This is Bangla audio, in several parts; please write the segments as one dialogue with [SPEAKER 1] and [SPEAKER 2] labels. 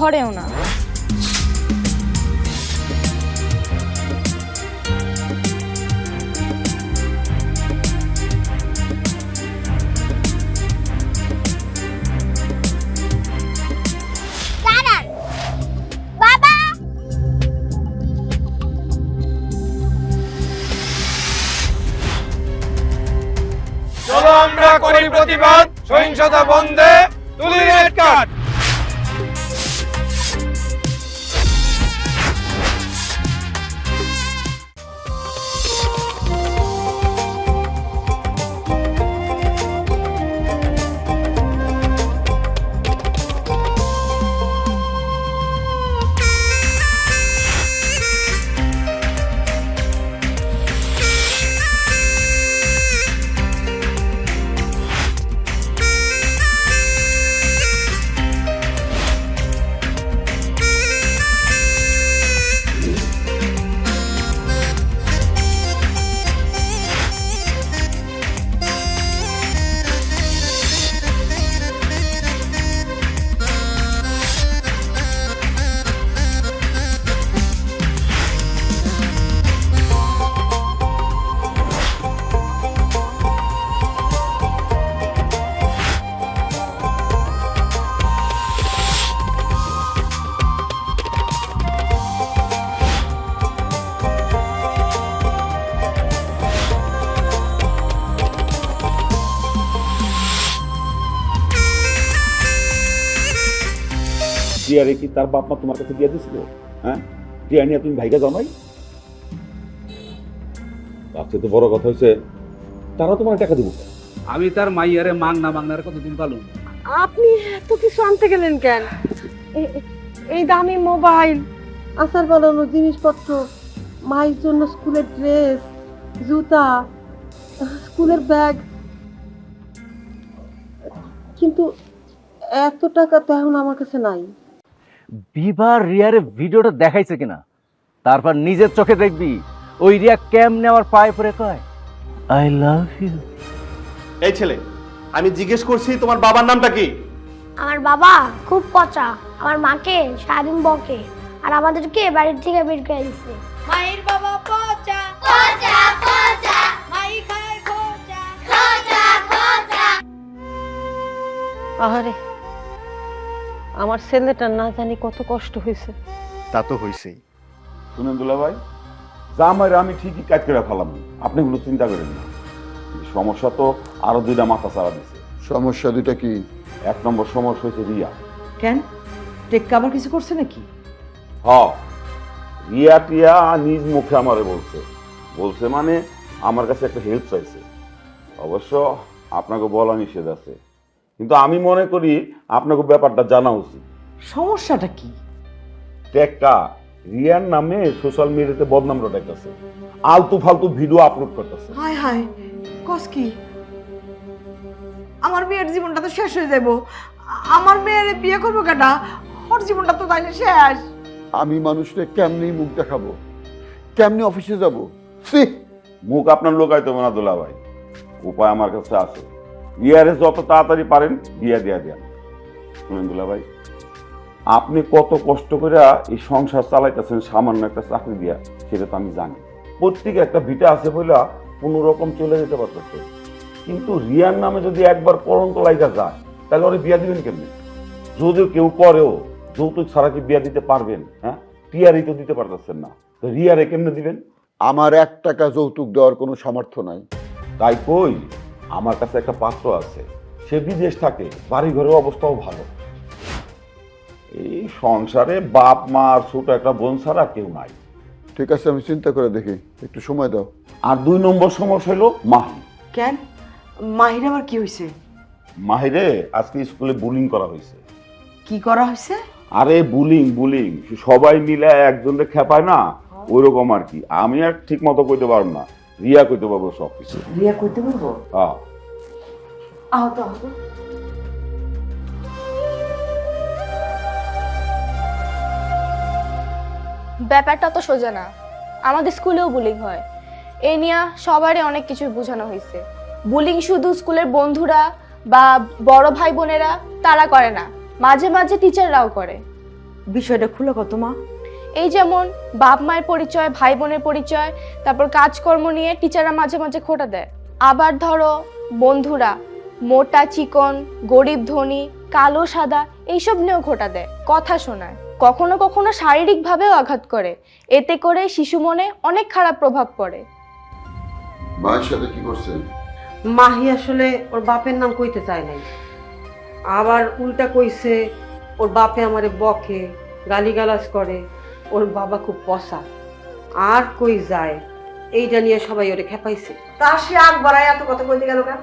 [SPEAKER 1] ঘরেও না।
[SPEAKER 2] চলো আমরা করি প্রতিবাদ। সহিংসতা বন্ধে তুলি রেড কার্ড।
[SPEAKER 3] টিয়ারে কি তার বাপ মা তোমার কাছে দিয়ে দিছিল হ্যাঁ? টিয়া নিয়ে তুমি ভাইকে জানাই। তার তো বড় কথা হচ্ছে তারা তোমার টাকা দেবো।
[SPEAKER 4] আমি তার মাইয়ারে মাংনা মাংনার কতদিন পালুম?
[SPEAKER 5] আপনি এত কিছু আনতে গেলেন কেন? এই দামি মোবাইল আচার বানানো জিনিসপত্র মায়ের জন্য স্কুলের ড্রেস জুতা স্কুলের ব্যাগ। কিন্তু এত টাকা তো এখন আমার কাছে নাই।
[SPEAKER 6] বিবার রিয়ারে ভিডিওটা দেখাইছে কিনা? তারপর নিজের চোখে দেখবি ওই রিয়া কেমনে আমার পায়ে পড়ে কয় আই লাভ ইউ
[SPEAKER 2] এই ছেলে আমি জিজ্ঞেস করছি তোমার বাবার নামটা কি?
[SPEAKER 7] আমার বাবা খুব পচা আমার মাকে সারাদিন বকে আর আমাদেরকে বাড়ির থেকে বের করে দিচ্ছে
[SPEAKER 1] মায়ের বাবা পচা।
[SPEAKER 7] পচা পচা।
[SPEAKER 1] মাই খায় খোঁচা।
[SPEAKER 7] খোঁচা খোঁচা।
[SPEAKER 5] আহারে আমার ছেলেটার না জানি কত কষ্ট হয়েছে।
[SPEAKER 2] তা তো হইছেই
[SPEAKER 3] শুনেন দুলা ভাই যা আমার আমি ঠিকই কাজ করে ফেলাম। আপনি কোনো চিন্তা করেন না। সমস্যা তো আরও দুইটা মাথা চারা দিছে।
[SPEAKER 8] সমস্যা দুইটা কি?
[SPEAKER 3] এক নম্বর সমস্যা হয়েছে রিয়া।
[SPEAKER 5] কেন? টেক্কা আবার কিছু করছে নাকি?
[SPEAKER 3] হ। রিয়া টিয়া নিজ মুখে আমারে বলছে। বলছে মানে আমার কাছে একটা হেল্প চাইছে। অবশ্য আপনাকে বলা নিষেধ আছে। কিন্তু আমি মনে করি আপনাকে ব্যাপারটা জানা উচিত।
[SPEAKER 5] সমস্যাটা কি?
[SPEAKER 3] টেক্কা রিয়ার নামে সোশ্যাল মিডিয়াতে বদনাম রটাইতেছে। আলতু ফালতু ভিডিও আপলোড করতেছে।
[SPEAKER 9] হায় হায় কস কি? আমার মেয়ের জীবনটা তো শেষ হয়ে যাব আমার মেয়ের বিয়ে করব কেটা? ওর জীবনটা তো তাইলে শেষ।
[SPEAKER 8] আমি মানুষকে কেমনি মুখ দেখাবো? কেমনি অফিসে যাব? সি
[SPEAKER 3] মুখ আপনার লোকাইতে না দোলা ভাই উপায় আমার কাছে আছে। রিয়ারে যত তাড়াতাড়ি পারেন বিয়া দিয়া দেন শুনেন দুলা ভাই। আপনি কত কষ্ট করে এই সংসার চালাইতেছেন সামান্য একটা চাকরি দিয়া সেটা তো আমি জানি। প্রত্যেকে একটা ভিটা আছে বলে কোনো রকম চলে যেতে পারতেছে। কিন্তু রিয়ার নামে যদি একবার পরন্ত লাইগা যায় তাহলে ওরে বিয়া দিবেন কেমনি? যদিও কেউ করেও যৌতুক ছাড়া কি বিয়া দিতে পারবেন হ্যাঁ? টিয়ারই তো দিতে পারতেছেন না। তো রিয়ারে কেমনে দিবেন?
[SPEAKER 8] আমার এক টাকা যৌতুক দেওয়ার কোনো সামর্থ্য নাই।
[SPEAKER 3] তাই কই? আমার কাছে একটা পাত্র আছে সে বিদেশ থাকে বাড়ি ঘরের অবস্থাও ভালো। এই সংসারে বাপ মা আর ছোট একটা বোন ছাড়া কেউ নাই।
[SPEAKER 8] ঠিক আছে আমি চিন্তা করে দেখি একটু সময় দাও।
[SPEAKER 3] আর দুই নম্বর সমস্যা হলো মাহি।
[SPEAKER 9] কেন? মাহির আবার কি হয়েছে
[SPEAKER 3] মাহিরে আজকে স্কুলে বুলিং করা হয়েছে
[SPEAKER 9] কি করা হয়েছে
[SPEAKER 3] আরে বুলিং বুলিং সবাই মিলে একজনকে খেপায় না ওইরকম আর কি। আমি আর ঠিক মতো কইতে পারব না। রিয়া কইতে পারব সব কিছু
[SPEAKER 9] রিয়া কইতে পারব?
[SPEAKER 3] হ্যাঁ।
[SPEAKER 9] আহত আহত
[SPEAKER 1] ব্যাপারটা তো সোজা না। আমাদের স্কুলেও বুলিং হয়। এ নিয়ে সবারই অনেক কিছু বোঝানো হয়েছে। বুলিং শুধু স্কুলের বন্ধুরা বা বড় ভাই বোনেরা তারা করে না। মাঝে মাঝে টিচাররাও করে।
[SPEAKER 5] বিষয়টা খুলে কত মা।
[SPEAKER 1] এই যেমন বাপ মায়ের পরিচয় ভাই বোনের পরিচয় তারপর কাজকর্ম নিয়ে টিচাররা মাঝে মাঝে খোটা দেয়। আবার ধরো বন্ধুরা মোটা চিকন গরিব ধনী কালো সাদা এইসব নিয়েও খোটা দেয় কথা শোনায়। কখনো কখনো শারীরিকভাবেও আঘাত করে। এতে করে শিশু মনে অনেক খারাপ প্রভাব পড়ে।
[SPEAKER 8] মায়ের সাথে কি করছেন?
[SPEAKER 5] মাহি আসলে ওর বাপের নাম কইতে চায় নাই। আবার উল্টা কইছে ওর বাপে আমারে বকে গালিগালাজ করে। ওর বাবা খুব পসা আর কই যায়? এইটা নিয়ে সবাই ওরে খেপাইছে। তা সে আগ বাড়ায় এত কথা কইতে গেল কেন?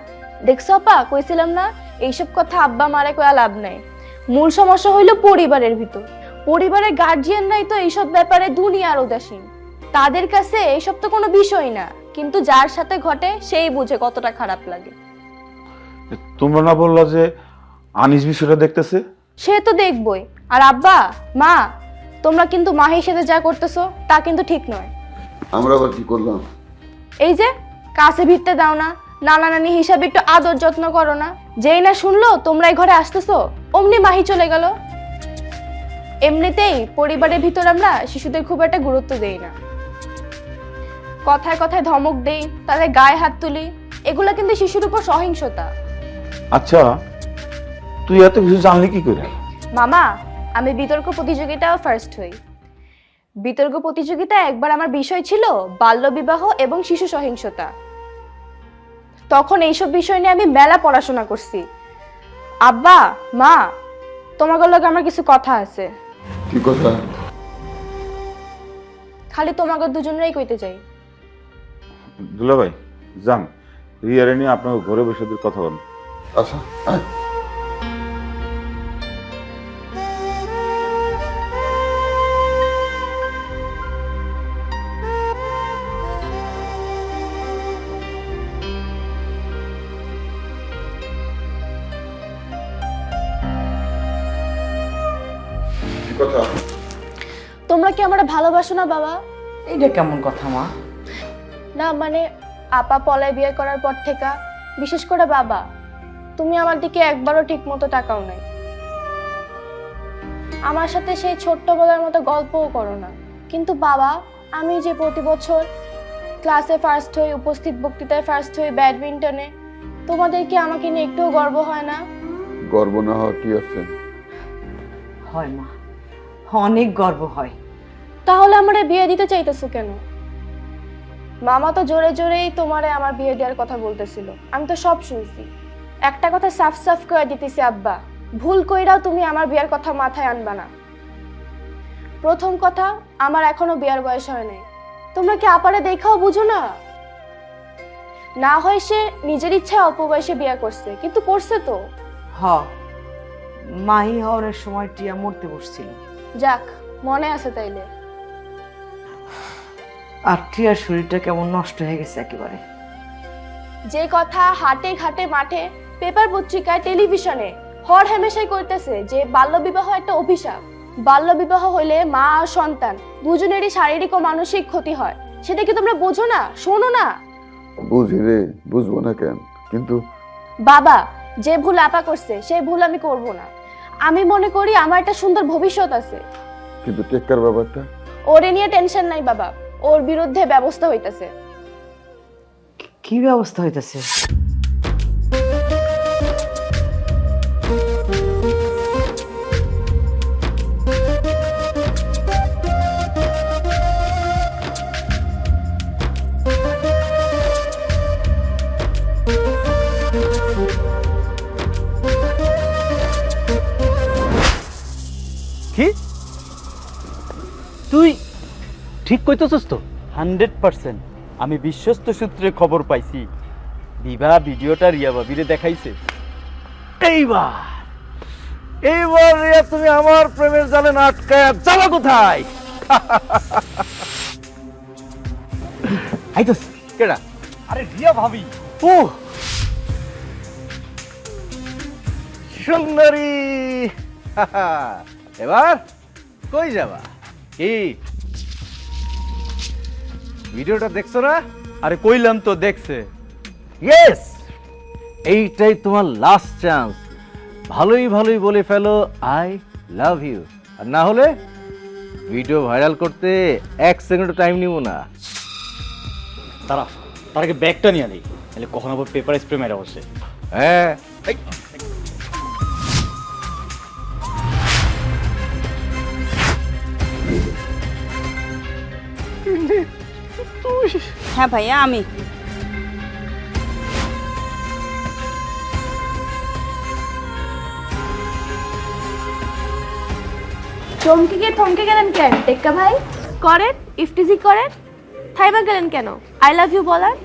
[SPEAKER 1] দেখছ আপা কইছিলাম না এইসব কথা আব্বা মারে কয়া লাভ নাই। মূল সমস্যা হইল পরিবারের ভিতর। পরিবারের গার্জিয়ানরাই তো এইসব ব্যাপারে দুনিয়ার উদাসীন। তাদের কাছে এইসব তো কোনো বিষয় না কিন্তু যার সাথে ঘটে সেই বুঝে কতটা খারাপ লাগে।
[SPEAKER 3] তোমরা না বললা যে আনিস বিষয়টা দেখতেছে?
[SPEAKER 1] সে তো দেখবই। আর আব্বা মা তোমরা কিন্তু মাহির সাথে যা করতেছো তা কিন্তু ঠিক নয়।
[SPEAKER 8] আমরা আবার কি করলাম?
[SPEAKER 1] এই যে কাছে ভিড়তে দাও না নানা নানি হিসাবে একটু আদর যত্ন করো না। যেই না শুনলো তোমরা এই ঘরে আসতেছো অমনি মাহি চলে গেল। এমনিতেই পরিবারের ভিতর আমরা শিশুদের খুব একটা গুরুত্ব দেই না। কথায় কথায় ধমক দেই তাদের গায়ে হাত তুলি এগুলো কিন্তু শিশুর উপর সহিংসতা।
[SPEAKER 3] আচ্ছা তুই এত কিছু জানলি কি করে?
[SPEAKER 1] মামা আমি বিতর্ক প্রতিযোগিতাও ফার্স্ট হই। বিতর্ক প্রতিযোগিতা একবার আমার বিষয় ছিল বাল্যবিবাহ এবং শিশু সহিংসতা। তখন এইসব বিষয় নিয়ে আমি মেলা পড়াশোনা করছি। আব্বা মা তোমার লগে আমার কিছু কথা আছে।
[SPEAKER 8] কি কথা?
[SPEAKER 1] খালি তোমাকে দুজনেরই কইতে চাই।
[SPEAKER 3] দুলা ভাই যান। রিয়ারে নিয়ে আপনার ঘরে বসে কথা বলেন
[SPEAKER 8] আচ্ছা
[SPEAKER 1] ভালোবাসো না বাবা।
[SPEAKER 9] এইটা কেমন কথা মা?
[SPEAKER 1] না মানে আপা পলায় বিয়ে করার পর থেকে বিশেষ করে বাবা তুমি আমার দিকে একবারও ঠিক মতো তাকাও নাই। আমার সাথে সেই ছোট্টবেলার মতো গল্পও করো না। কিন্তু বাবা আমি যে প্রতি বছর ক্লাসে ফার্স্ট হই উপস্থিত বক্তৃতায় ফার্স্ট হই ব্যাডমিন্টনে তোমাদের কি আমাকে নিয়ে একটুও গর্ব হয় না?
[SPEAKER 8] গর্ব না হওয়া কি আছে?
[SPEAKER 9] হয় মা। অনেক গর্ব হয়।
[SPEAKER 1] তাহলে আমারে বিয়ে দিতে চাইতেছো কেন? মামা তো জোরে জোরেই তোমারে আমার বিয়ে দেওয়ার কথা বলতেছিল। আমি তো সব শুনছি। একটা কথা সাফ সাফ করে দিতেছি আব্বা। ভুল কইরাও তুমি আমার বিয়ার কথা মাথায় আনবা না। প্রথম কথা আমার এখনও বিয়ার বয়স হয় নাই। তোমরা কি আপারে দেখাও বুঝো না? না হয় সে নিজের ইচ্ছায় অল্প বয়সে বিয়ে করছে কিন্তু করছে তো।
[SPEAKER 9] হ। মাহি হওয়ার সময় টিয়া মরতে বসছিল।
[SPEAKER 1] যাক মনে আছে তাইলে।
[SPEAKER 9] আর টিয়ার শরীরটা কেমন নষ্ট হয়ে গেছে একেবারে।
[SPEAKER 1] যে কথা হাটে ঘাটে মাঠে পেপার পত্রিকায় টেলিভিশনে হর হেমেশাই করতেছে যে বাল্যবিবাহ একটা অভিশাপ। বাল্যবিবাহ হইলে মা আর সন্তান দুজনেরই শারীরিক ও মানসিক ক্ষতি হয়। সেটা কি তোমরা বোঝো না? শোনো না।
[SPEAKER 8] বুঝি রে বুঝব না কেন? কিন্তু
[SPEAKER 1] বাবা যে ভুল আপা করছে সেই ভুল আমি করব না। আমি মনে করি আমার একটা সুন্দর ভবিষ্যৎ আছে।
[SPEAKER 8] কিন্তু টেক্কার ব্যাপারটা?
[SPEAKER 1] ওরে নিয়ে টেনশন নাই বাবা। ওর বিরুদ্ধে ব্যবস্থা হইতেছে।
[SPEAKER 9] কি ব্যবস্থা হইতেছে?
[SPEAKER 6] ঠিক কইতেছস তো? Hundred percent. আমি বিশ্বস্ত সূত্রে খবর পাইছি। বিভা ভিডিওটা রিয়া বাবিরে দেখাইছে। এইবার এইবার রিয়া তুমি আমার প্রেমের জালে না আটকায় যাবা কোথায়? আইতস কেডা? আরে রিয়া ভাবি। ও সুন্দরী। এবার কই যাবা? কি? ভিডিওটা দেখছ না? আরে কইলাম তো দেখছে। ইয়েস এইটাই তোমার লাস্ট চান্স ভালোই ভালোই বলে ফেলো আই লাভ ইউ আর না হলে ভিডিও ভাইরাল করতে এক সেকেন্ড টাইম নিব না।
[SPEAKER 10] তারা তার আগে ব্যাগটা নিয়ে নেই তাহলে কখন আবার পেপার স্প্রে মেরে বসে।
[SPEAKER 6] হ্যাঁ।
[SPEAKER 11] হ্যাঁ ভাইয়া আমি।
[SPEAKER 1] চমকে গিয়ে থমকে গেলেন কেন টেক্কা ভাই? করেন ইফটিজি করেন থাইবা গেলেন কেন? আই লাভ ইউ বলার?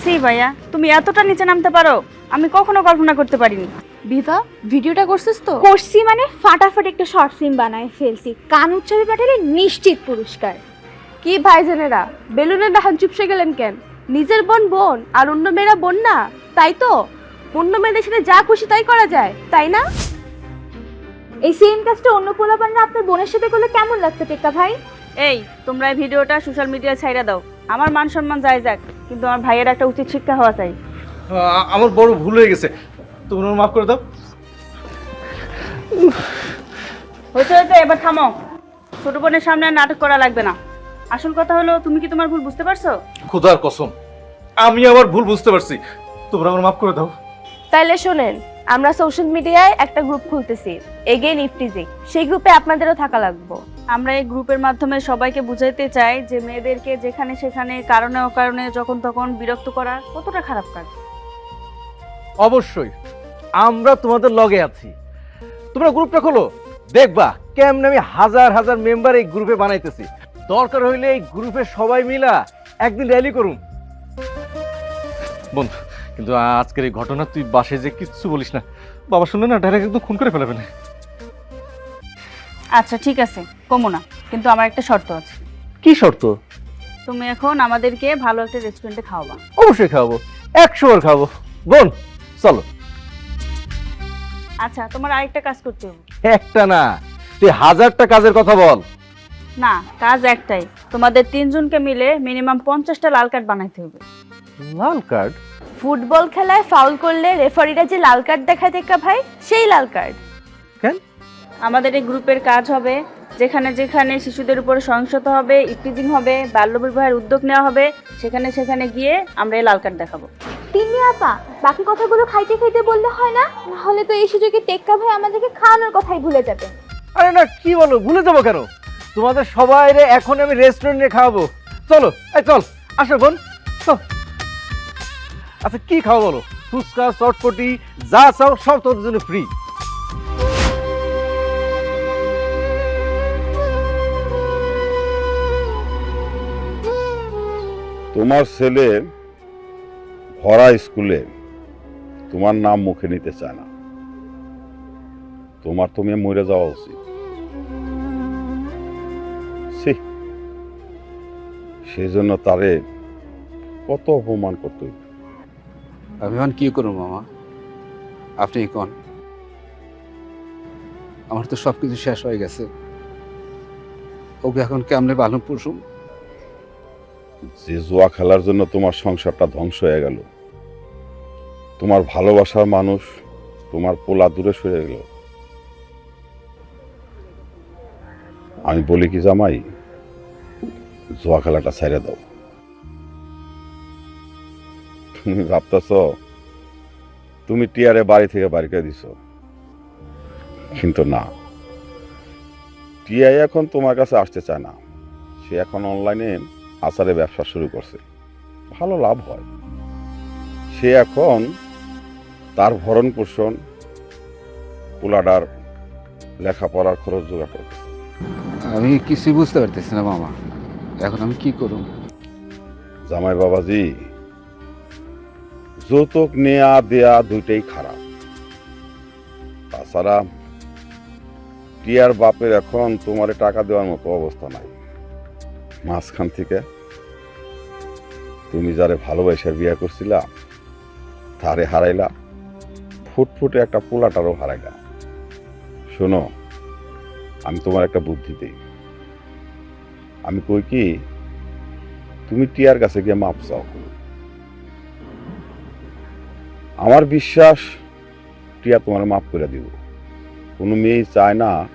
[SPEAKER 11] সি ভাইয়া তুমি এতটা নিচে নামতে পারো আমি কখনো কল্পনা করতে পারিনি।
[SPEAKER 1] বিভা ভিডিওটা করছিস তো?
[SPEAKER 12] করছি মানে ফাটাফাটি একটা শর্ট ফিল্ম বানায় ফেলছি কান উৎসবে পাঠালে নিশ্চিত পুরস্কার।
[SPEAKER 1] কি ভাইজানেরা? বেলুনের দেখান চুপসে গেলেন কেন? নিজের বোন বোন আর অন্য মেয়েরা বোন না তাই তো? অন্য মেয়েদের সাথে যা খুশি তাই করা যায় তাই না?
[SPEAKER 12] এই সেম কাজটা অন্য পোলাপানরা আপনার বোনের সাথে করলে কেমন লাগতো টেক্কা ভাই?
[SPEAKER 11] এই তোমরা এই ভিডিওটা সোশ্যাল মিডিয়ায় ছাইড়া দাও। আমার মান সম্মান যায় যাক কিন্তু আমার ভাইয়ের একটা উচিত শিক্ষা হওয়া চাই।
[SPEAKER 10] আমার বড় ভুল হয়ে গেছে। তোমরা মাফ করে দাও।
[SPEAKER 11] হয়েছে হয়েছে এবার থামো। ছোট বোনের সামনে আর নাটক করা লাগবে না। আসল কথা হলো তুমি কি তোমার ভুল বুঝতে পারছ?
[SPEAKER 10] খোদার কসম আমি আমার ভুল বুঝতে পারছি। তোমরা আমার মাফ করে দাও।
[SPEAKER 1] তাইলে শোনেন আমরা সোশ্যাল মিডিয়ায় একটা গ্রুপ খুলতেছি এগেইন ইফটিজি সেই গ্রুপে আপনাদেরও থাকা লাগবে।
[SPEAKER 11] আমরা এই গ্রুপের মাধ্যমে সবাইকে বুঝাইতে চাই যে মেয়েদেরকে যেখানে সেখানে কারণে অকারণে যখন তখন বিরক্ত করা কতটা খারাপ কাজ।
[SPEAKER 6] অবশ্যই আমরা তোমাদের লগে আছি। তোমরা গ্রুপটা খোলো দেখবা কেমন আমি হাজার হাজার মেম্বার এই গ্রুপে বানাইতেছি। দরকার হইলে এই গ্রুপে সবাই মিলা একদিন র্যালি করুন
[SPEAKER 10] বন্ধু কিন্তু আজকের এই ঘটনা তুই বাসে যে কিচ্ছু বলিস না বাবা শুনলে না ডাইরেক্ট একদম খুন করে ফেলাবে না।
[SPEAKER 11] আচ্ছা ঠিক আছে কমো না কিন্তু আমার একটা শর্ত আছে।
[SPEAKER 6] কি শর্ত?
[SPEAKER 11] তুমি এখন আমাদেরকে ভালো একটা রেস্টুরেন্টে খাওয়াবা।
[SPEAKER 6] অবশ্যই খাওয়াবো একশো বার খাব বোন চলো।
[SPEAKER 11] আচ্ছা তোমার আরেকটা কাজ করতে হবে।
[SPEAKER 6] একটা না তুই হাজারটা কাজের কথা বল।
[SPEAKER 11] না কাজ একটাই। তোমাদের তিনজনকে মিলে মিনিমাম পঞ্চাশটা লাল কার্ড বানাইতে হবে।
[SPEAKER 6] লাল কার্ড?
[SPEAKER 1] ফুটবল খেলায় ফাউল করলে রেফারিরা যে লাল কার্ড দেখায় টেক্কা ভাই সেই লাল কার্ড।
[SPEAKER 6] কেন?
[SPEAKER 11] আমাদের এই গ্রুপের কাজ হবে যেখানে যেখানে শিশুদের উপরে সহিংসতা হবে ইফটিজিং হবে বাল্যবিবাহের উদ্যোগ নেওয়া হবে সেখানে সেখানে গিয়ে আমরা এই লাল কার্ড দেখাবো।
[SPEAKER 12] তিন্নি আপা বাকি কথাগুলো খাইতে খাইতে বললে হয় না? নাহলে তো এই সুযোগে টেক্কা ভাই আমাদেরকে খাওয়ানোর কথাই ভুলে যাবে।
[SPEAKER 6] আরে না কি বলো ভুলে যাব কেন? তোমাদের সবাই রে এখন আমি রেস্টুরেন্টে খাওয়াবো। চলো, এই চল, আসো বোন, চল। আচ্ছা কি খাও বলো? ফুচকা, চটপটি, যা চাও সব তোদের জন্য ফ্রি
[SPEAKER 3] তোমার ছেলে ভরা স্কুলে তোমার নাম মুখে নিতে চায় না। তোমার তুমি মরে যাওয়া উচিত। সেজন্য তারে কত অপমান করতে।
[SPEAKER 4] আমি এখন কি করব মামা? আপনি কোন? আমার তো সব কিছু শেষ হয়ে গেছে। ওকে এখন কেমনে ভালো পুষুম?
[SPEAKER 3] যে জুয়া খেলার জন্য তোমার সংসারটা ধ্বংস হয়ে গেল। তোমার ভালোবাসার মানুষ তোমার পোলা দূরে সরে গেল। আমি বলি কি জামাই? জুয়া খেলাটা ছেড়ে দাও। তুমি ভাবতেছ, তুমি টিয়ারে বাড়ি থেকে বাড়ি করে দিছ। কিন্তু না। টিয়াই এখন তোমার কাছে আসতে চায় না। সে এখন অনলাইনে আচারে ব্যবসা শুরু করছে। ভালো লাভ হয়। সে এখন তার ভরণ পোষণ, পোলাডার লেখাপড়ার খরচ জোগাড় করবে
[SPEAKER 4] আমি কিছুই বুঝতে পারতেছি না, মামা। এখন আমি কি করুম
[SPEAKER 3] জামাই বাবাজি, যৌতুক নেয়া দেয়া দুইটাই খারাপ। তাছাড়া টিয়ার বাপের এখন তোমার টাকা দেওয়ার মতো অবস্থা নাই। মাঝখান থেকে তুমি যারে ভালোবাসা বিয়ে করছিলা, তারে হারাইলা, ফুটফুটে একটা পোলাটারও হারাইলা। শোনো, আমি তোমার একটা বুদ্ধি দিই। আমি কই কি তুমি টিয়ার কাছে গিয়ে মাপ চাও। আমার বিশ্বাস টিয়া তোমার মাফ করে দিব। কোনো মেয়ে চায় না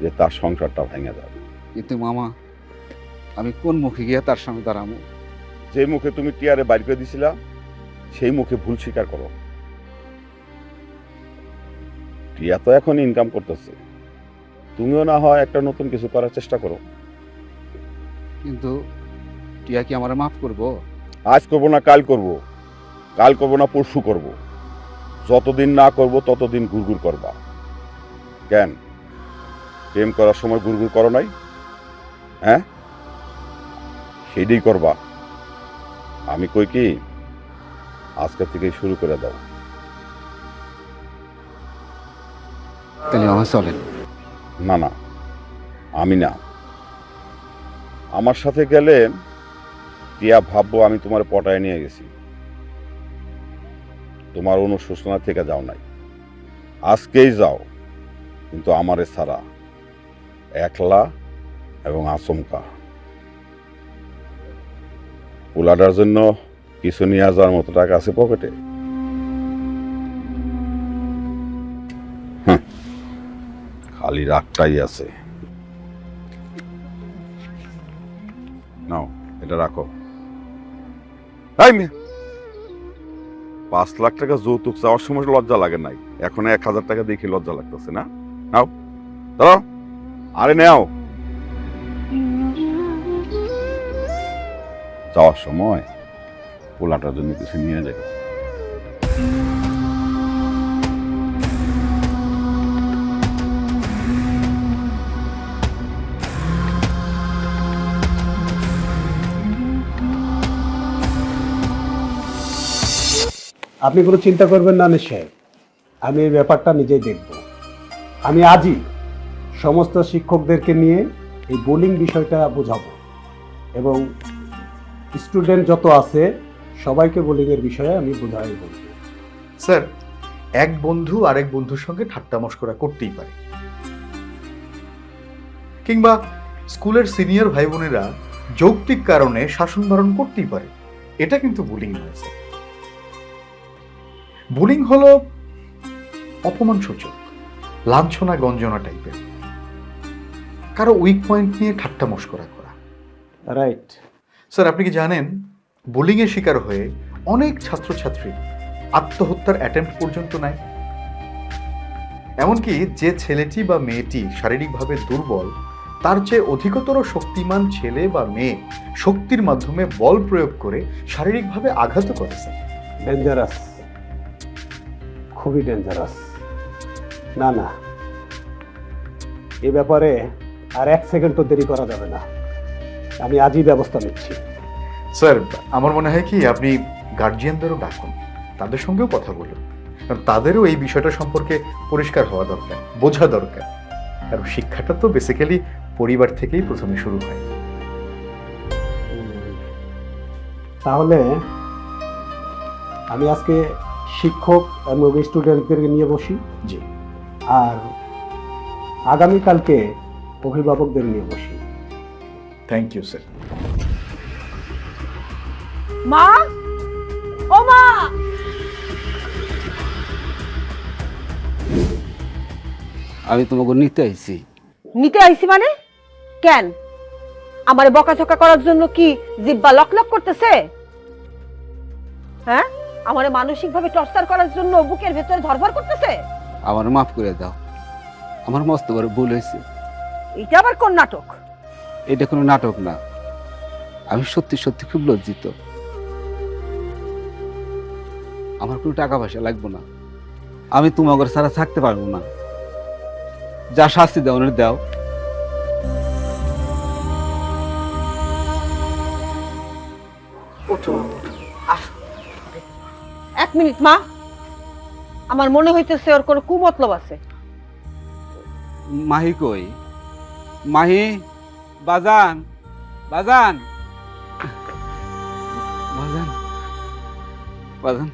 [SPEAKER 3] যে তার সংসারটা ভেঙে যাবে।
[SPEAKER 4] কিন্তু মামা আমি কোন মুখে গিয়ে তার সঙ্গে দাঁড়াবো?
[SPEAKER 3] যে মুখে তুমি টিয়ারে বাইর করে দিছিলা সেই মুখে ভুল স্বীকার করো। টিয়া তো এখন ইনকাম করতেছে। তুমিও না হয় একটা নতুন কিছু করার চেষ্টা করো।
[SPEAKER 4] কিন্তু টিয়া কি আমার মাফ করব?
[SPEAKER 3] আজ করব না কাল করব। কাল করব না পরশু করব। যতদিন না করব ততদিন গুড়গুড় করবা। কেন? প্রেম করার সময় গুড়গুড় করো নাই? হ্যাঁ? সেইটাই করবা। আমি কই কি? আজকে থেকে শুরু করে দাও।
[SPEAKER 4] তাহলে আমার চলেন।
[SPEAKER 3] না না। আমি না। আমার সাথে গেলে টিয়া ভাববো আমি তোমার পটায় নিয়ে গেছি। তোমার অনুশোচনা থেকে যাও নাই। আজকেই যাও, কিন্তু আমারে ছাড়া একলা এবং আচমকা। পোলাটার জন্য কিছু নিয়ে যাওয়ার মতো টাকা আছে পকেটে? খালি রাগটাই আছে। নাও, এটা রাখো। তাই পাঁচ লাখ টাকা যৌতুক চাওয়ার সময় লজ্জা লাগে নাই। এখন এক হাজার টাকা দেখে লজ্জা লাগতেছে, না? নাও, দাঁড়াও। আরে নেও। যাওয়ার সময় পোলাটার জন্য কিছু নিয়ে যাবে
[SPEAKER 13] আপনি কোনো চিন্তা করবেন না সাহেব। আমি এই ব্যাপারটা নিজেই দেখব। আমি আজই সমস্ত শিক্ষকদেরকে নিয়ে এই বোলিং বিষয়টা বোঝাবো এবং স্টুডেন্ট যত আছে, সবাইকে বোলিংয়ের বিষয়ে আমি বোঝাই বলব।
[SPEAKER 14] স্যার, এক বন্ধু আরেক বন্ধুর সঙ্গে ঠাট্টা মশকরা করতেই পারে। কিংবা স্কুলের সিনিয়র ভাই বোনেরা যৌক্তিক কারণে শাসন বারণ করতেই পারে। এটা কিন্তু বুলিং নয়, স্যার। বুলিং হলো অপমানসূচক লাঞ্ছনা গঞ্জনা টাইপের। কারও উইক পয়েন্ট নিয়ে ঠাট্টা মশকরা করা।
[SPEAKER 13] রাইট
[SPEAKER 14] স্যার আপনি কি জানেন বুলিংয়ের শিকার হয়ে অনেক ছাত্রছাত্রী আত্মহত্যার অ্যাটেম্প্ট পর্যন্ত নেয়। এমনকি যে ছেলেটি বা মেয়েটি শারীরিকভাবে দুর্বল তার চেয়ে অধিকতর শক্তিমান ছেলে বা মেয়ে শক্তির মাধ্যমে বল প্রয়োগ করে শারীরিকভাবে আঘাত করে স্যার
[SPEAKER 13] ডেঞ্জারাস খুবই ডেঞ্জারাস না না। এ ব্যাপারে আর এক সেকেন্ডও দেরি করা যাবে না। আমি আজই ব্যবস্থা নিচ্ছি।
[SPEAKER 14] স্যার আমার মনে হয় কি আপনি গার্জিয়ানদেরও ডাকুন। তাদের সঙ্গেও কথা বলুন। কারণ তাদেরও এই বিষয়টা সম্পর্কে পরিষ্কার হওয়া দরকার বোঝা দরকার। কারণ শিক্ষাটা তো বেসিক্যালি পরিবার থেকেই প্রথমে শুরু হয়।
[SPEAKER 13] তাহলে আমি আজকে শিক্ষক এবং স্টুডেন্টদেরকে নিয়ে বসি।
[SPEAKER 14] জি।
[SPEAKER 13] আর আগামীকালকে অভিভাবকদের নিয়ে বসি।
[SPEAKER 14] থ্যাংক ইউ স্যার
[SPEAKER 5] মা? ও মা!
[SPEAKER 4] আমি তোমাকে নিতে আইছি।
[SPEAKER 5] নিতে আইছি মানে? কেন? আমারে বকাঝকা করার জন্য কি জিব্বা লক লক করতেছে? হ্যাঁ? আমারে মানসিক ভাবে টর্চার করার জন্য বুকের ভেতরে ধরফর করতেছে?
[SPEAKER 4] আমার মাফ করে দাও। আমার মস্ত বড় ভুল হয়েছে।
[SPEAKER 5] এটা আবার কোন নাটক?
[SPEAKER 4] এটা কোনো নাটক না। আমি সত্যি সত্যি খুব লজ্জিত। আমার কোনো টাকা পয়সা লাগবে না। আমি তোমাকে ছাড়া থাকতে পারব না। যা শাস্তি দাও ওনার দাও।
[SPEAKER 5] ওঠো। মিনিট, মা। আমার মনে হইতেছে ওর কোনো কুমতলব আছে।
[SPEAKER 4] মাহি কই? মাহি, বাজান বাজান। বাজান বাজান,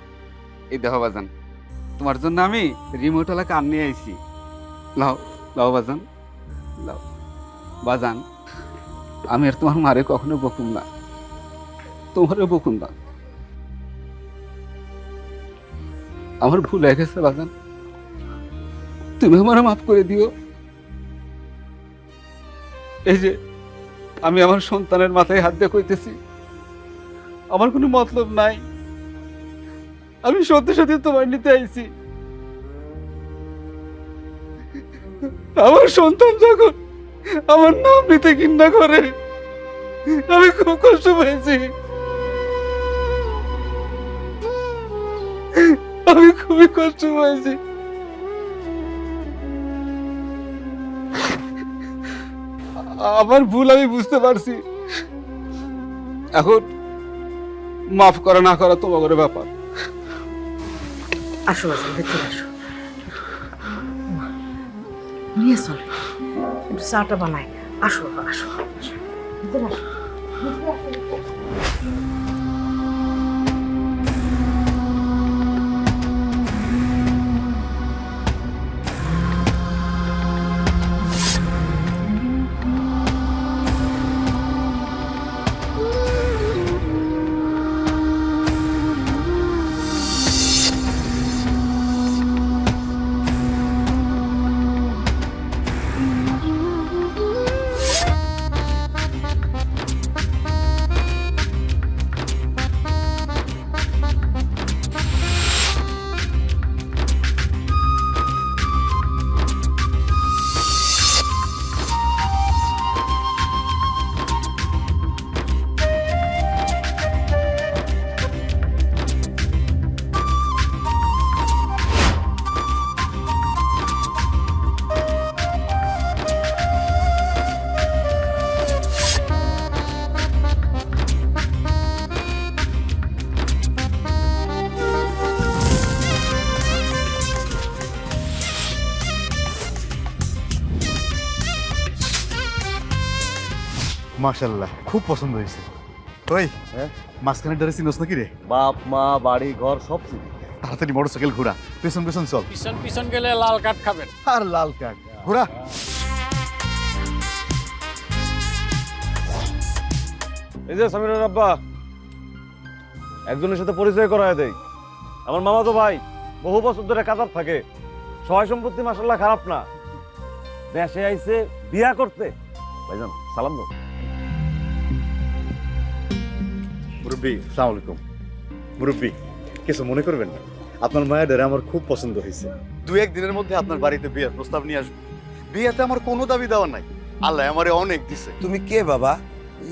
[SPEAKER 4] এই দেখো বাজান, তোমার জন্য আমি রিমোট ওলা কান নিয়ে আইছি। লাও লাও বাজান লাও বাজান, আমি আর তোমার মারে কখনো বকুম না। তোমারও বকুন না। আমার ভুল হয়ে গেছে, বাজান। তুমি আমার মাফ করে দিও। এই যে, আমি আমার সন্তানের মাথায় হাত দিয়ে কইতেছি, আমার কোনো মতলব নাই। আমি সত্যি সত্যি তোমার নিতে আইছি। আমার সন্তান যখন আমার নাম নিতে ঘৃণা করে, আমি খুব কষ্ট পেয়েছি। আমি খুবই কষ্ট পেয়েছি আমার ভুল আমি বুঝতে পারছি। এখন মাফ করা না করা তোমার ব্যাপার।
[SPEAKER 9] আসো আসো, ভেতরে আসো। চাটা বানাই। আসো আসো আসো। ভিতরে আসো।
[SPEAKER 15] মাশাল্লাহ খুব পছন্দ হয়েছে। ওই মাঝখানে ডরে চিনোস নাকি রে?
[SPEAKER 16] বাপ মা বাড়ি ঘর সব চিনি।
[SPEAKER 15] তাড়াতাড়ি মোটরসাইকেল ঘোরা পেছন পেছন চল।
[SPEAKER 17] পিছন পিছন গেলে লাল কাঠ খাবেন।
[SPEAKER 15] আর লাল কার্ড ঘোরা।
[SPEAKER 2] এই যে সামিরের আব্বা একজনের সাথে পরিচয় করায় দেই। আমার মামা তো ভাই বহু বছর ধরে কাতার থাকে। সহায় সম্পত্তি মাসাল্লাহ খারাপ না। দেশে আইছে বিয়া করতে। ভাইজান সালাম দাও।
[SPEAKER 15] মুরব্বী সালাম আলাইকুম। মুরব্বী কিছু মনে করবেন না। আপনার মায়ের আমার খুব পছন্দ হয়েছে। দু এক দিনের মধ্যে আপনার বাড়িতে বিয়ের প্রস্তাব নিয়ে আসব। বিয়েতে আমার কোনো দাবি দেওয়া নাই। আল্লাহ আমারে অনেক দিছে।
[SPEAKER 18] তুমি কে বাবা?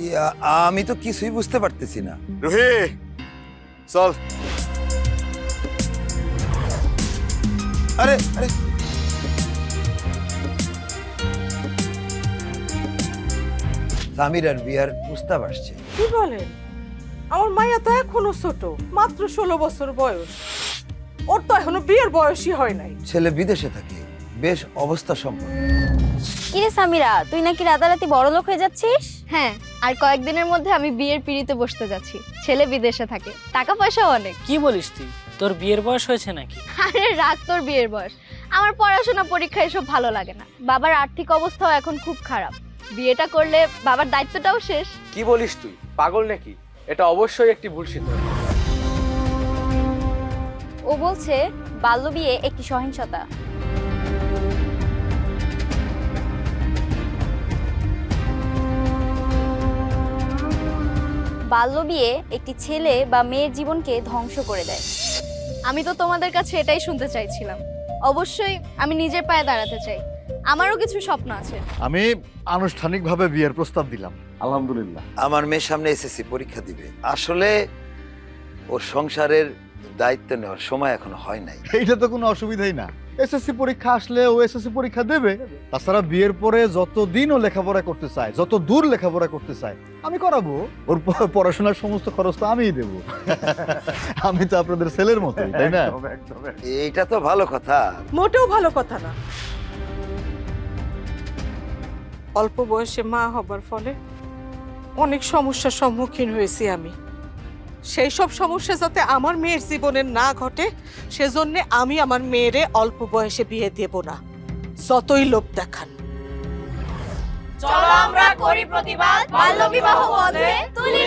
[SPEAKER 18] ইয়া, আমি তো কিছুই বুঝতে পারতেছি না।
[SPEAKER 15] রোহে চল।
[SPEAKER 18] আরে আরে। সামির আর বিয়ার প্রস্তাব আসছে।
[SPEAKER 9] কি বলেন? আমার মাইয়া তো এখনও ছোট মাত্র ষোলো বছর বয়স। ওর তো এখনও বিয়ের বয়সই হয় নাই।
[SPEAKER 18] ছেলে বিদেশে থাকে বেশ অবস্থা সম্পন্ন।
[SPEAKER 12] কিরে সামিরা তুই নাকি রাতারাতি বড় লোক হয়ে যাচ্ছিস? হ্যাঁ আর কয়েকদিনের মধ্যে আমি বিয়ের পিড়িতে বসতে যাচ্ছি ছেলে বিদেশে থাকে। টাকা পয়সাও অনেক।
[SPEAKER 17] কি বলিস তুই? তোর বিয়ের বয়স হয়েছে নাকি?
[SPEAKER 12] আরে রাগ তোর বিয়ের বয়স। আমার পড়াশোনা পরীক্ষা এসব ভালো লাগে না। বাবার আর্থিক অবস্থাও এখন খুব খারাপ। বিয়েটা করলে বাবার দায়িত্বটাও শেষ।
[SPEAKER 2] কি বলিস তুই? পাগল নাকি? এটা অবশ্যই একটি ভুল সিদ্ধান্ত।
[SPEAKER 12] ও বলছে বাল্যবিয়ে একটি সহিংসতা। বাল্যবিয়ে একটি ছেলে বা মেয়ের জীবনকে ধ্বংস করে দেয়। আমি তো তোমাদের কাছে এটাই শুনতে চাইছিলাম। অবশ্যই আমি নিজের পায়ে দাঁড়াতে চাই। আমারও কিছু স্বপ্ন আছে।
[SPEAKER 15] আমি আনুষ্ঠানিকভাবে বিয়ের প্রস্তাব দিলাম।
[SPEAKER 2] আলহামদুলিল্লাহ।
[SPEAKER 18] আমার মেয়ের সামনে এসএসসি পরীক্ষা দিবে। আসলে ওর সংসারের দায়িত্ব নেওয়ার সময় এখনও হয় নাই।
[SPEAKER 15] এইটা তো কোনো অসুবিধাই না। এসএসসি পরীক্ষা আসলে ও এসএসসি পরীক্ষা দেবে। তাছাড়া বিয়ের পরে যত দিন ও লেখাপড়া করতে চায় যত দূর লেখাপড়া করতে চায় আমি করাবো। ওর পড়াশোনার সমস্ত খরচ তো আমিই দেবো। আমি তো আপনাদের ছেলের মতোই তাই না?
[SPEAKER 18] এইটা তো ভালো কথা।
[SPEAKER 9] মোটেও ভালো কথা না। অল্প বয়সে মা হবার ফলে অনেক সমস্যার সম্মুখীন হয়েছি আমি। সেই সব সমস্যা যাতে আমার মেয়ের জীবনে না ঘটে, সেজন্য আমি আমার মেয়েরে অল্প বয়সে বিয়ে দেব না। যতই লোভ দেখান।
[SPEAKER 12] চলো আমরা করি প্রতিবাদ বন্ধে তুলি